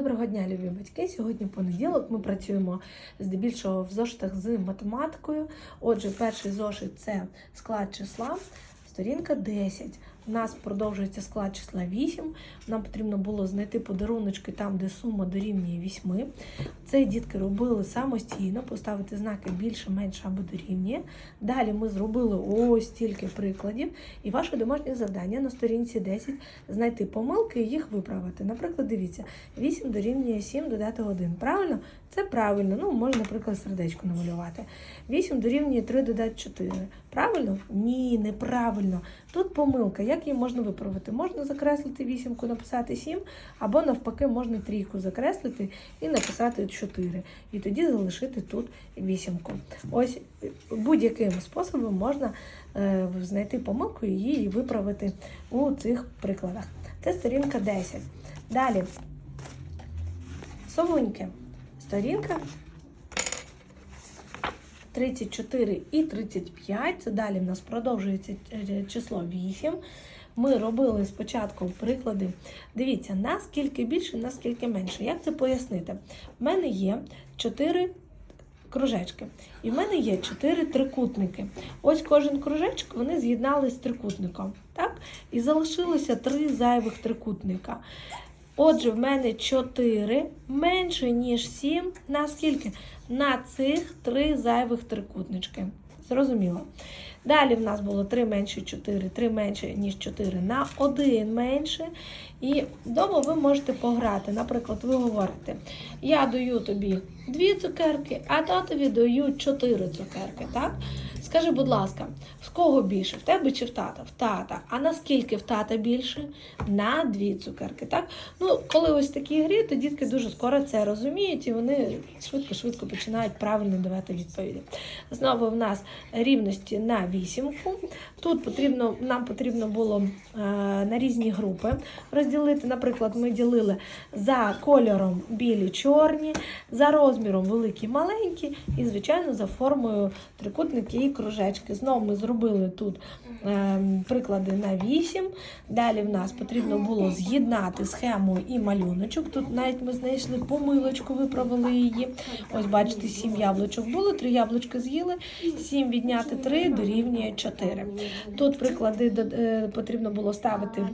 Доброго дня, любі батьки. Сьогодні понеділок. Ми працюємо здебільшого в зошитах з математикою. Отже, перший зошит це склад числа, сторінка 10. У нас продовжується склад числа 8. Нам потрібно було знайти подаруночки там, де сума дорівнює 8. Це дітки робили самостійно, поставити знаки більше, менше або дорівнює. Далі ми зробили ось стільки прикладів. І ваше домашнє завдання на сторінці 10 знайти помилки і їх виправити. Наприклад, дивіться, 8 дорівнює 7 додати 1. Правильно? Це правильно. Ну, можна, наприклад, сердечко намалювати. 8 дорівнює 3 додати 4. Правильно? Ні, неправильно. Тут помилка. Як її можна виправити? Можна закреслити вісімку, написати 7, або навпаки, можна трійку закреслити і написати 4. І тоді залишити тут вісімку. Ось будь-яким способом можна е, знайти помилку і її виправити у цих прикладах. Це сторінка 10. Далі. Совуньки. Сторінка 34 і 35. Це далі в нас продовжується е, число 8. Ми робили спочатку приклади. Дивіться, наскільки більше, наскільки менше. Як це пояснити? В мене є 4 кружечки. І в мене є 4 трикутники. Ось кожен кружечок вони з'єднали з трикутником. Так? І залишилося 3 зайвих трикутника. Отже, в мене 4 менше, ніж 7. На скільки? На цих 3 зайвих трикутнички. Зрозуміло. Далі в нас було 3 менше 4, 3 менше, ніж 4 на 1 менше. І вдома ви можете пограти. Наприклад, ви говорите, я даю тобі 2 цукерки, а татові даю 4 цукерки. Так? Скажи, будь ласка, з кого більше? В тебе чи в тата? В тата. А наскільки в тата більше? На дві цукерки. Так? Ну, коли ось такі грі, то дітки дуже скоро це розуміють і вони швидко-швидко починають правильно давати відповіді. Знову в нас рівності на вісімку. Тут потрібно, нам потрібно було е, на різні групи розділити. Наприклад, ми ділили за кольором білі, чорні, за розміром великі, маленькі, і, звичайно, за формою трикутники і кружечки. Знову ми зробили тут е, приклади на 8. Далі в нас потрібно було з'єднати схему і малюночок. Тут навіть ми знайшли помилочку, виправили її. Ось, бачите, 7 яблучок було, 3 яблучка з'їли, 7 відняти 3 дорівнює 4. Тут приклади е, потрібно було ставити.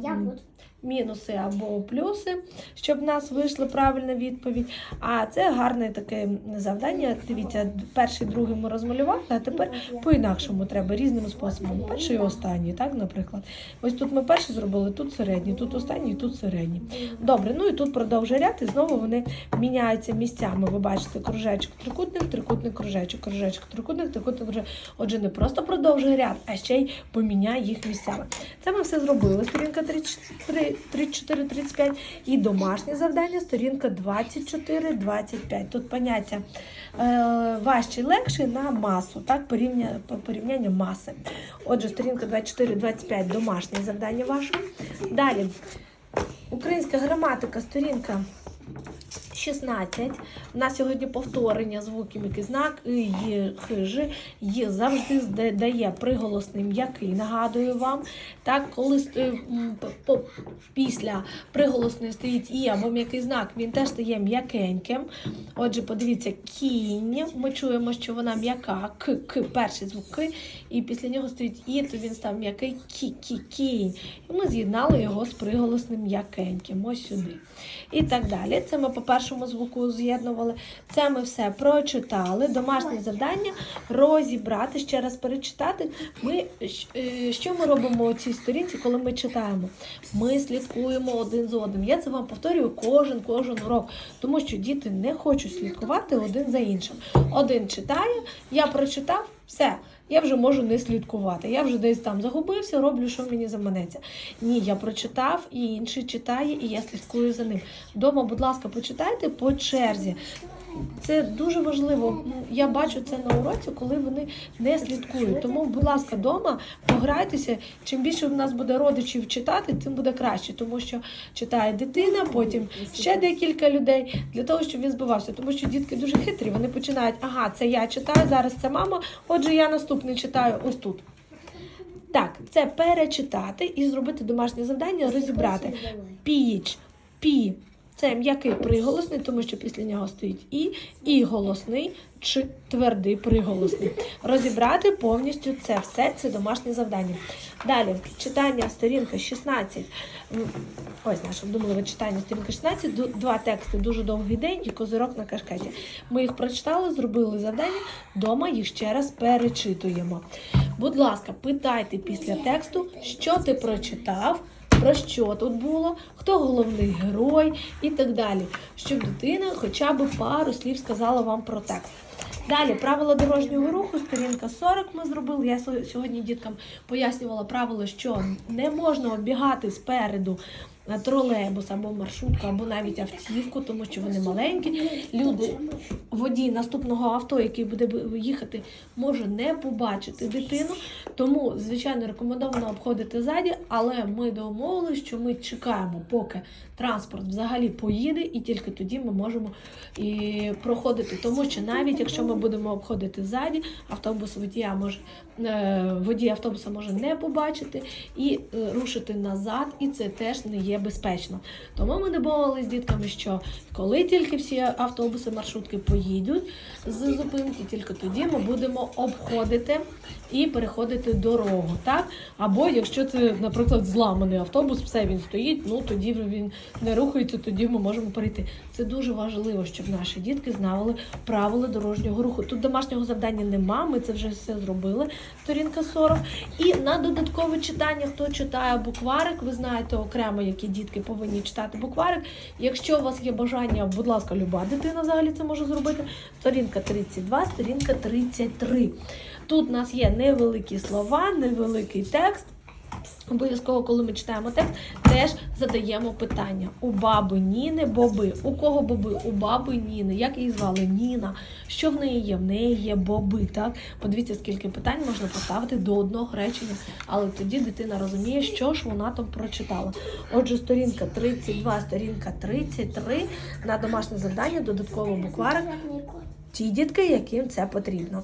Мінуси або плюси, щоб в нас вийшла правильна відповідь. А це гарне таке завдання. Дивіться, перший, другий ми розмалювали, а тепер по-інакшому треба різним способом. Перший і останній, так, наприклад. Ось тут ми перший зробили, тут середній, тут останній, тут середній. Добре, ну і тут продовжує ряд, і знову вони міняються місцями. Ви бачите, кружечок, трикутник, трикутник, кружечок, кружечок, трикутник, трикутник, кружечок. Отже, не просто продовжує ряд, а ще й поміняє їх місцями. Це ми все зробили. Сторінка 33, 34, 35 і домашнє завдання, сторінка 24, 25. Тут поняття е, важче легше на масу, так, порівня, порівняння маси. Отже, сторінка 24, 25 домашнє завдання ваше. Далі. Українська граматика, сторінка 16. У нас сьогодні повторення звуків, який знак «є», «хижи», «є» завжди дає приголосний м'який. Нагадую вам. Так, коли після приголосної стоїть і або м'який знак, він теж стає м'якеньким. Отже, подивіться, кінь. Ми чуємо, що вона м'яка, к, к, перший звук к, і після нього стоїть і, то він став м'який кі, кі, кінь. І ми з'єднали його з приголосним м'якеньким. Ось сюди. І так далі. Це ми по першому звуку з'єднували. Це ми все прочитали. Домашнє завдання розібрати, ще раз перечитати. Ми, е, що ми робимо у цій сторінці, коли ми читаємо? Ми слідкуємо один з одним. Я це вам повторюю кожен кожен урок, тому що діти не хочуть слідкувати один за іншим. Один читає, я прочитав, все. Я вже можу не слідкувати. Я вже десь там загубився, роблю, що мені заманеться. Ні, я прочитав, і інший читає, і я слідкую за ним. Дома, будь ласка, почитайте по черзі. Це дуже важливо. Ну, Я бачу це на уроці, коли вони не слідкують. Тому, будь ласка, вдома пограйтеся. Чим більше в нас буде родичів читати, тим буде краще, тому що читає дитина, потім ще декілька людей для того, щоб він збивався. Тому що дітки дуже хитрі. Вони починають, ага, це я читаю, зараз це мама. Отже, я наступний читаю ось тут. Так, це перечитати і зробити домашнє завдання, розібрати піч, пі, Це м'який приголосний, тому що після нього стоїть і, і голосний чи твердий приголосний. Розібрати повністю це все це домашнє завдання. Далі читання сторінка 16. Ось наше вдумливе читання сторінка 16. Два тексти дуже довгий день і козирок на кашкеті. Ми їх прочитали, зробили завдання. Дома їх ще раз перечитуємо. Будь ласка, питайте після тексту, що ти прочитав. Про що тут було, хто головний герой і так далі, щоб дитина хоча б пару слів сказала вам про текст. Далі правила дорожнього руху, сторінка 40 ми зробили. Я сьогодні діткам пояснювала правило, що не можна оббігати спереду тролейбус або маршрутку, або навіть автівку, тому що вони маленькі. Люди, водій наступного авто, який буде їхати, може не побачити дитину. Тому, звичайно, рекомендовано обходити ззаді, але ми домовилися, що ми чекаємо, поки транспорт взагалі поїде, і тільки тоді ми можемо і проходити. Тому що навіть якщо ми будемо обходити ззаді, автобус водія може е, водій автобуса може не побачити і е, рушити назад, і це теж не є безпечно. Тому ми домовилися з дітками, що коли тільки всі автобуси, маршрутки поїдуть з зупинки, тільки тоді ми будемо обходити і переходити дорогу. Так? Або якщо це, наприклад, зламаний автобус, все він стоїть, ну тоді він не рухається, тоді ми можемо перейти. Це дуже важливо, щоб наші дітки знали правила дорожнього руху. Тут домашнього завдання нема, ми це вже все зробили. Сторінка 40. І на додаткове читання, хто читає букварик, ви знаєте окремо, які дітки повинні читати букварик. Якщо у вас є бажання, будь ласка, люба дитина взагалі це може зробити. Сторінка 32, сторінка 33. Тут у нас є невеликі слова, невеликий текст. Обов'язково, коли ми читаємо текст, теж задаємо питання. У баби Ніни боби. У кого боби? У баби Ніни. Як її звали? Ніна. Що в неї є? В неї є боби. Так? Подивіться, скільки питань можна поставити до одного речення. Але тоді дитина розуміє, що ж вона там прочитала. Отже, сторінка 32, сторінка 33 на домашнє завдання, додатково букварик. Ті дітки, яким це потрібно.